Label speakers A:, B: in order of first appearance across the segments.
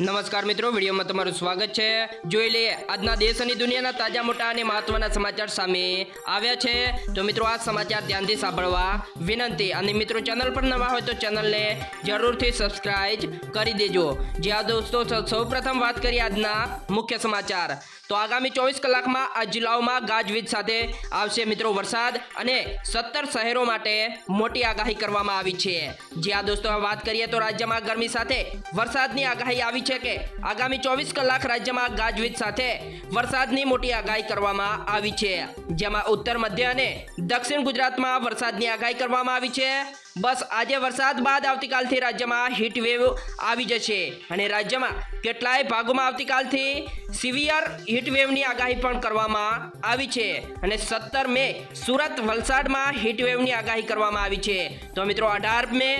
A: નમસ્કાર મિત્રો, વિડીયોમાં તમારું સ્વાગત છે. જોઈ લઈએ, આજના દેશ અને દુનિયાના તાજા, મોટા અને મહત્વના સમાચાર સામે આવ્યા છે. તો મિત્રો, આ સમાચાર ધ્યાનથી સાંભળવા વિનંતી. અને મિત્રો, ચેનલ પર નવા હોય તો ચેનલને જરૂરથી સબસ્ક્રાઇબ કરી દેજો. જ્યાં દોસ્તો, સૌ પ્રથમ વાત કરીએ આજના મુખ્ય સમાચાર. તો આગામી ચોવીસ કલાકમાં આ જિલ્લાઓમાં ગાજવીજ સાથે આવશે મિત્રો વરસાદ અને સત્તર શહેરો માટે મોટી આગાહી કરવામાં આવી છે. જ્યાં દોસ્તો વાત કરીએ તો રાજ્યમાં ગરમી સાથે વરસાદની આગાહી આવી છે કે આગામી ચોવીસ કલાક રાજ્યમાં ગાજવીજ સાથે વરસાદની મોટી આગાહી કરવામાં આવી છે. જેમાં ઉત્તર, મધ્ય અને દક્ષિણ ગુજરાતમાં વરસાદની આગાહી કરવામાં આવી છે. બસ આજે વરસાદ બાદ આવતીકાલથી રાજ્યમાં હીટ વેવ આવી જશે અને રાજ્યમાં કેટલાય ભાગોમાં આવતીકાલથી સિવિયર હીટ વેવની આગાહી પણ કરવામાં આવી છે અને સત્તર મે સુરત, વલસાડમાં હીટ વેવની આગાહી કરવામાં આવી છે. તો મિત્રો, અઢાર મે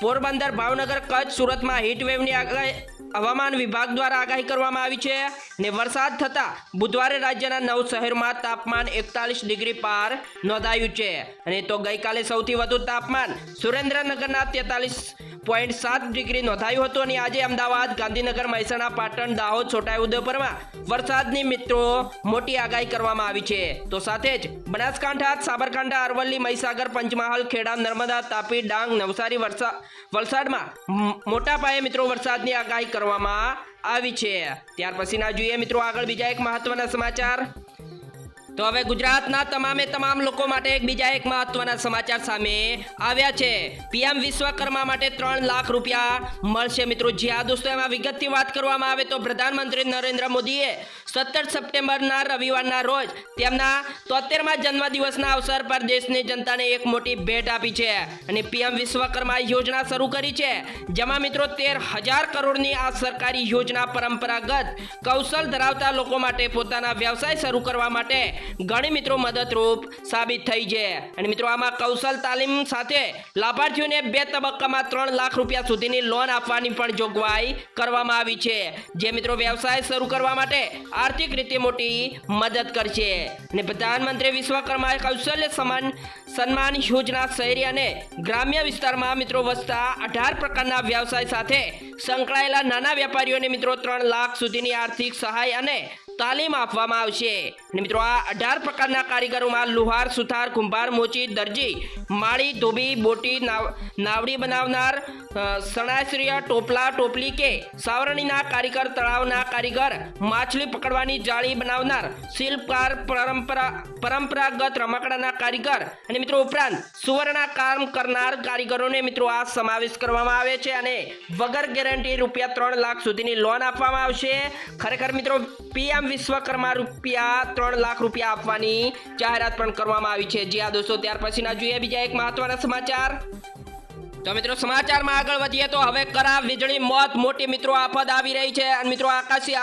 A: પોરબંદર, ભાવનગર, કચ્છ, સુરતમાં હીટ વેવની આગાહી હવામાન વિભાગ દ્વારા આગાહી કરવામાં આવી છે ને વરસાદ થતાં બુધવારે રાજ્યના નવ શહેરમાં તાપમાન એકતાલીસ ડિગ્રી પાર નોંધાયું છે. અને તો ગઈકાલે સૌથી વધુ તાપમાન સુરેન્દ્રનગરના તેતાલીસ પોઈન્ટ સાત ડિગ્રી નોંધાયું હતું અને આજે અમદાવાદ, ગાંધીનગર, મહેસાણા, પાટણ, દાહોદ છોટાઉદેપુરમાં વરસાદની મિત્રો મોટી આગાહી કરવામાં આવી છે. તો સાથે જ બનાસકાંઠા, સાબરકાંઠા, અરવલ્લી, મહીસાગર, પંચમહાલ, ખેડા, નર્મદા, તાપી, ડાંગ, નવસારી વલસાડમાં મોટા પાયે મિત્રો વરસાદની આગાહી કરવામાં આવી છે. ત્યાર પછીના જોઈએ મિત્રો આગળ બીજા એક મહત્વના સમાચાર. તો હવે ગુજરાતના તમામે તમામ લોકો માટે એક બીજા એક મહત્વના સમાચાર સામે આવ્યા છે. પીએમ વિશ્વકર્મા માટે ત્રણ લાખ રૂપિયા મળશે મિત્રો. જી આ દોસ્તો, એમાં વિગતથી વાત કરવામાં આવે તો પ્રધાનમંત્રી નરેન્દ્ર મોદીએ સત્તર સપ્ટેમ્બરના રવિવારના રોજ તેમના તોતેરમાં જન્મદિવસના અવસર પર દેશની જનતાને એક મોટી ભેટ આપી છે અને પીએમ વિશ્વકર્મા યોજના શરૂ કરી છે. જેમાં મિત્રો તેર હજાર કરોડની આ સરકારી યોજના પરંપરાગત કૌશલ ધરાવતા લોકો માટે પોતાના વ્યવસાય શરૂ કરવા માટે ઘણી મિત્રો મદદરૂપ સાબિત થઈ છે. અને મિત્રો, આમાં કૌશલ તાલીમ સાથે લાભાર્થીઓને બે તબક્કામાં ત્રણ લાખ રૂપિયા સુધીની લોન આપવાની પણ જોગવાઈ કરવામાં આવી છે. જે મિત્રો વ્યવસાય શરૂ કરવા માટે આર્થિક રીતે મોટી મદદ કરશે. અને પ્રધાનમંત્રી વિશ્વકર્મા કૌશલ્ય સમાન સન્માન યોજના શહેરી અને ગ્રામ્ય વિસ્તારમાં મિત્રો વસતા અઢાર પ્રકારના વ્યવસાય સાથે સંકળાયેલા નાના વેપારીઓને મિત્રો ત્રણ લાખ સુધીની આર્થિક સહાય અને તાલીમ આપવામાં આવશે. અને મિત્રો, આ અઢાર પ્રકારના કારીગરોમાં લુહાર, સુથાર, કુંભાર, મોચી, દરજી, માળી, ધોબી, બોટી, નાવ- નાવડી બનાવનાર સણાશ્રીય ટોપલા, ટોપલી કે સાવરણીના કારીગર, તળાવના કારીગર, માછલી પકડવાની જાળી બનાવનાર, શિલ્પકાર, પરંપરા, પરંપરાગત રમકડાના કારીગર અને મિત્રો, ઉપરાંત સુવર્ણા કામ કરનાર કારીગરોને મિત્રો, આ સમાવેશ કરવામાં આવે છે અને વગર ગેરંટી રૂપિયા ત્રણ લાખ સુધીની લોન આપવામાં આવશે. ખરેખર મિત્રો, પીએમ વિશ્વકર્મા રૂપિયા ત્રણ લાખ રૂપિયા આપવાની જાહેરાત પણ કરવામાં આવી છે. જે આ દોસ્તો ત્યાર પછીના જોઈએ. બીજા એક મહત્વના સમાચાર. તો મિત્રો સમાચારમાં આગળ વધીએ તો હવે કરા વીજળી મોત. મોટી મિત્રો આફત આવી રહી છે. અને મિત્રો આકાશી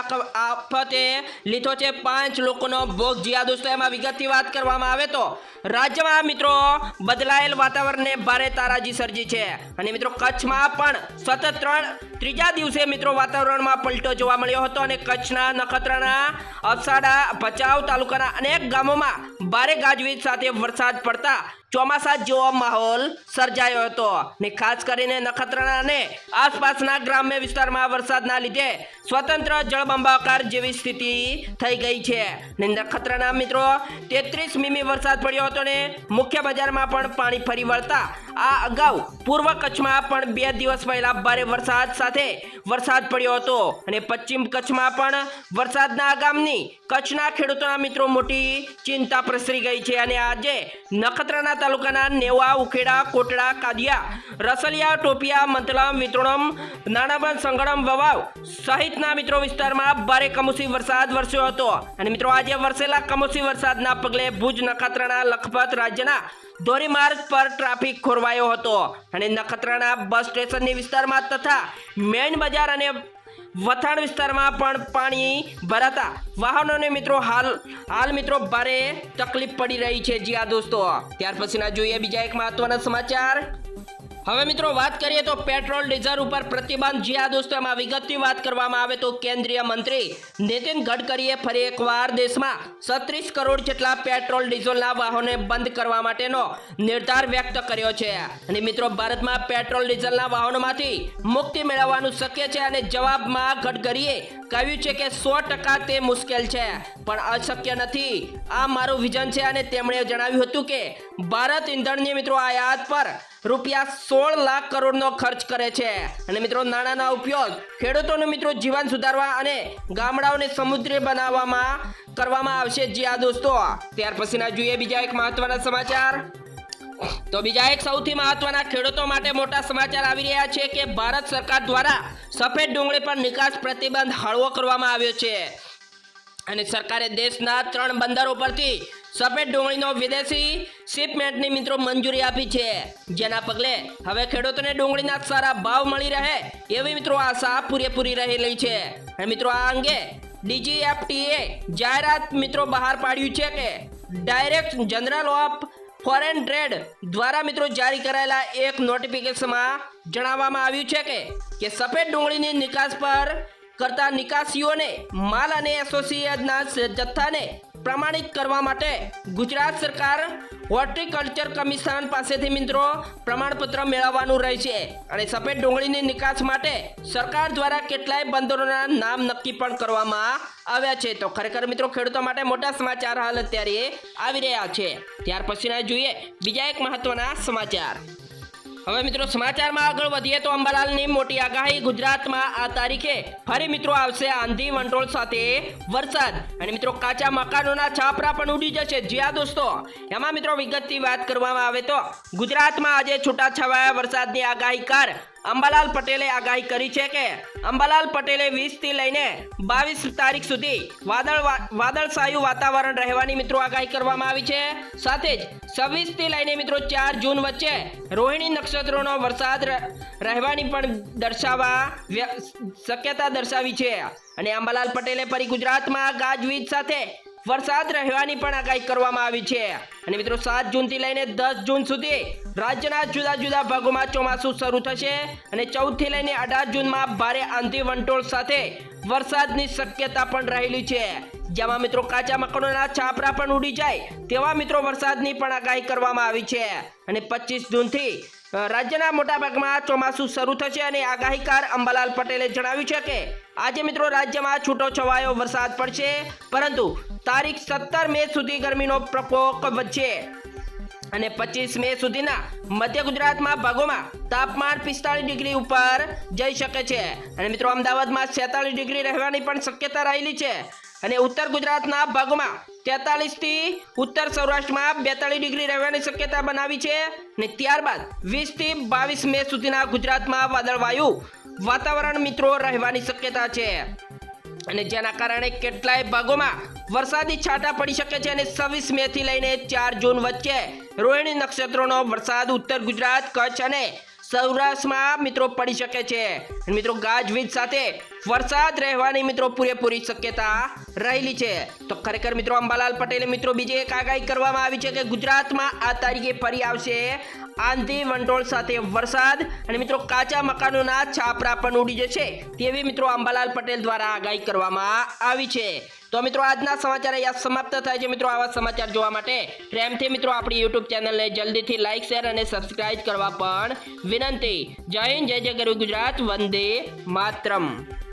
A: આફતે લીધો છે પાંચ લોકોનો ભોગ. જ્યાં દોસ્તો, એમાં વિગતથી વાત કરવામાં આવે તો રાજ્યમાં મિત્રો બદલાયેલ વાતાવરણને ભારે તારાજી સર્જી છે. અને મિત્રો કચ્છમાં પણ સતત ત્રણ, ત્રીજા દિવસે મિત્રો વાતાવરણમાં પલટો જોવા મળ્યો હતો. અને કચ્છના નખત્રાણા અવસાડા ભચાઉ તાલુકાના અનેક ગામોમાં ભારે ગાજવીજ સાથે વરસાદ પડતા ચોમાસા જેવો માહોલ સર્જાયો હતો. ને ખાસ કરીને નખત્રાણા અને આસપાસના ગ્રામ્ય વિસ્તારમાં વરસાદના લીધે સ્વતંત્ર જળબંબાકાર જેવી સ્થિતિ થઈ ગઈ છે. ને નખત્રાણા મિત્રો, તેત્રીસ મીમી વરસાદ પડ્યો હતો ને મુખ્ય બજારમાં પણ પાણી ફરી વળતા આ અગાઉ પૂર્વ કચ્છમાં પણ બે દિવસ પહેલા ભારે વરસાદ સાથે વરસાદ પડ્યો હતો અને પશ્ચિમ કચ્છમાં પણ વરસાદના આગામની કચ્છના ખેડૂતોના મિત્રો મોટી ચિંતા પ્રસરી ગઈ છે અને આજે નખત્રાણા તાલુકાના નેવા, ઉખેડા, કોટડા, કાદિયા, રસલિયા, ટોપિયા, મંતલમ વિત્રોણમ નાણાબંધ સંગડમ વવાવ સહિતના મિત્રો વિસ્તારમાં ભારે કમોસમી વરસાદ વરસ્યો હતો. અને મિત્રો આજે વરસેલા કમોસમી વરસાદના પગલે ભુજ, નખત્રાણા, લખપત રાજ્યના ધોરીમાર્ગ પર ટ્રાફિક ખોરવાયો હતો અને નખત્રાણા બસ સ્ટેશનની વિસ્તારમાં તથા મેઇન બજાર અને વથાણ વિસ્તારમાં પણ પાણી ભરાતા વાહનોને મિત્રો હાલ હાલ મિત્રો ભારે તકલીફ પડી રહી છે જી આ દોસ્તો. ત્યાર પછીના જોઈએ બીજા એક મહત્વના સમાચાર. હવે મિત્રો વાત કરીએ તો પેટ્રોલ, ડીઝલ ઉપર પ્રતિબંધ. જે આ દોસ્તો, એમાં વિગતની વાત કરવામાં આવે તો કેન્દ્રીય મંત્રી નીતિન ગડકરીએ ફરી એકવાર દેશમાં સત્રીસ કરોડ જેટલા પેટ્રોલ, ડીઝલના વાહનોને બંધ કરવા માટેનો નિર્ધાર વ્યક્ત કર્યો છે. અને મિત્રો, ભારતમાં પેટ્રોલ, ડીઝલના વાહનોમાંથી મુક્તિ મેળવવાનું શક્ય છે અને જવાબમાં ગડકરીએ કહ્યું છે કે સો ટકા તે મુશ્કેલ છે, પણ અશક્ય નથી. આ મારું વિઝન છે અને તેમણે જણાવ્યું હતું કે ભારત ઈંધણની મિત્રો આયાત પર રૂપિયા સોળ લાખ કરોડનો ખર્ચ કરે છે. અને મિત્રો, નાણાંનો ઉપયોગ ખેડૂતોનું મિત્રો જીવન સુધારવા અને ગામડાઓને સમુદ્રી બનાવવામાં કરવામાં આવશે. જી આ દોસ્તો. ત્યાર પછીના જોઈએ બીજા એક મહત્વના સમાચાર. તો બીજા એક સૌથી મહત્વના ખેડૂતો માટે મોટા સમાચાર આવી રહ્યા છે કે ભારત સરકાર દ્વારા સફેદ ડુંગળી પર નિકાસ પ્રતિબંધ હળવો કરવામાં આવ્યો છે. અને સરકારે દેશના ત્રણ બંદરો પરથી સફેદ ડુંગળીનો વિદેશી શિપમેન્ટની મિત્રો મંજૂરી આપી છે. જેના પગલે હવે ખેડૂતોને ડુંગળીના સારા ભાવ મળી રહે એવી મિત્રો આશા પૂરેપૂરી રહેલી છે. અને મિત્રો આ અંગે ડીજીએફટીએ જાહેરાત મિત્રો બહાર પાડ્યું છે કે direct general of foreign trade દ્વારા મિત્રો જારી કરાયેલા એક નોટિફિકેશનમાં જણાવવામાં આવ્યું છે કે કે સફેદ ડુંગળીની નિકાસ પર કરતા નિકાસીઓને માલ અને એસોસિએટના જથ્થાને પ્રમાણિત કરવા માટે ગુજરાત સરકાર હોર્ટિકલ્ચર કમિશન પાસેથી મિત્રો પ્રમાણપત્ર મેળવવાનું રહેશે અને સફેદ ડુંગળીની નિકાસ માટે સરકાર દ્વારા કેટલાય બંદરોના નામ નક્કી પણ કરવામાં આવ્યા છે. તો ખરેખર મિત્રો, ખેડૂતો માટે મોટા સમાચાર હાલ અત્યારે આવી રહ્યા છે. ત્યાર પછીના જોઈએ બીજા એક મહત્વના સમાચાર. હવે મિત્રો સમાચારમાં આગળ વધીએ તો અંબાલાલની મોટી આગાહી ગુજરાતમાં આ તારીખે ફરી મિત્રો આવશે આંધી વંટોળ સાથે વરસાદ. અને મિત્રો કાચા મકાનોના છાપરા પણ ઉડી જશે. જ્યાં દોસ્તો, એમાં મિત્રો વિગતથી વાત કરવામાં આવે તો ગુજરાતમાં આજે છૂટાછવાયા વરસાદની આગાહીકાર અંબાલાલ પટેલે આગાહી કરી છે કે અંબાલાલ પટેલે વીસથી લઈને બાવીસ તારીખ સુધી વાદળ વાદળછાયું વાતાવરણ રહેવાની મિત્રો આગાહી કરવામાં આવી છે. સાથે જ છવ્વીસથી લઈને મિત્રો ચાર જૂન વચ્ચે રોહિણી નક્ષત્રોનો વરસાદ રહેવાની પણ દર્શાવવા શક્યતા દર્શાવી છે. અને અંબાલાલ પટેલે ફરી ગુજરાતમાં ગાજવીજ સાથે વરસાદ રહેવાની પણ આગાહી કરવામાં આવી છે. અને મિત્રો, સાત જૂનથી લઈને દસ જૂન સુધી રાજ્યના જુદા જુદા ભાગોમાં ચોમાસું શરૂ થશે અને ચૌદથી લઈને અઢાર જૂનમાં ભારે આંધી વંટોળ સાથે વરસાદની શક્યતા પણ રહેલી છે. જેમાં મિત્રો, કાચા મકાનોના છાપરા પણ ઉડી જાય તેવા મિત્રો વરસાદની પણ આગાહી કરવામાં આવી છે. અને પચીસ જૂનથી રાજ્યના મોટા ભાગમાં ચોમાસું શરૂ થશે અને આગાહીકાર અંબાલાલ પટેલે જણાવ્યું છે કે, આજે મિત્રો રાજ્યમાં છૂટો છવાયો વરસાદ પડશે, પરંતુ તારીખ સત્તર મે સુધી ગરમીનો પ્રકોપ વધશે. અને પચીસ મે સુધીના મધ્ય ગુજરાતમાં ભાગોમાં તાપમાન પિસ્તાળીસ ડિગ્રી ઉપર જઈ શકે છે. અને મિત્રો, અમદાવાદમાં છેતાલીસ ડિગ્રી રહેવાની પણ શક્યતા રહેલી છે. અને ઉત્તર ગુજરાતના ભાગોમાં તેતાલીસથી ઉત્તર સૌરાષ્ટ્રમાં બેતાલીસ ડિગ્રી રહેવાની શક્યતા બનાવી છે ને ત્યારબાદ વીસથી બાવીસ મે સુધીના ગુજરાતમાં વાદળવાયુ વાતાવરણ મિત્રો રહેવાની શક્યતા છે. અને જેના કારણે કેટલાય ભાગોમાં વરસાદી છાંટા પડી શકે છે અને છવ્વીસ મે થી લઈને ચાર જૂન વચ્ચે રોહિણી નક્ષત્રોનો વરસાદ ઉત્તર ગુજરાત, કચ્છ અને સૌરાષ્ટ્રમાં મિત્રો પડી શકે છે. મિત્રો ગાજવીજ સાથે વરસાદ રહેવાની મિત્રો પૂરેપૂરી શક્યતા રહેલી છે. તો ખરેખર મિત્રો અંબાલાલ પટેલે મિત્રો બીજી એક આગાહી કરવામાં આવી છે કે ગુજરાતમાં આ તારીખે ફરી આવશે આંધી વંટોળ સાથે વરસાદ અને મિત્રો કાચા મકાનોના છાપરા પણ ઉડી જશે તેવી મિત્રો અંબાલાલ પટેલ દ્વારા આગાહી કરવામાં આવી છે. તો મિત્રો આજના સમાચાર અહીંયા સમાપ્ત થાય છે. મિત્રો આવા સમાચાર જોવા માટે પ્રેમથી મિત્રો આપણી યુટ્યુબ ચેનલને જલ્દીથી લાઇક શેર અને સબસ્ક્રાઇબ કરવા પણ વિનંતી. જય હિન્દ, જય જય ગરવી ગુજરાત, વંદે માતરમ.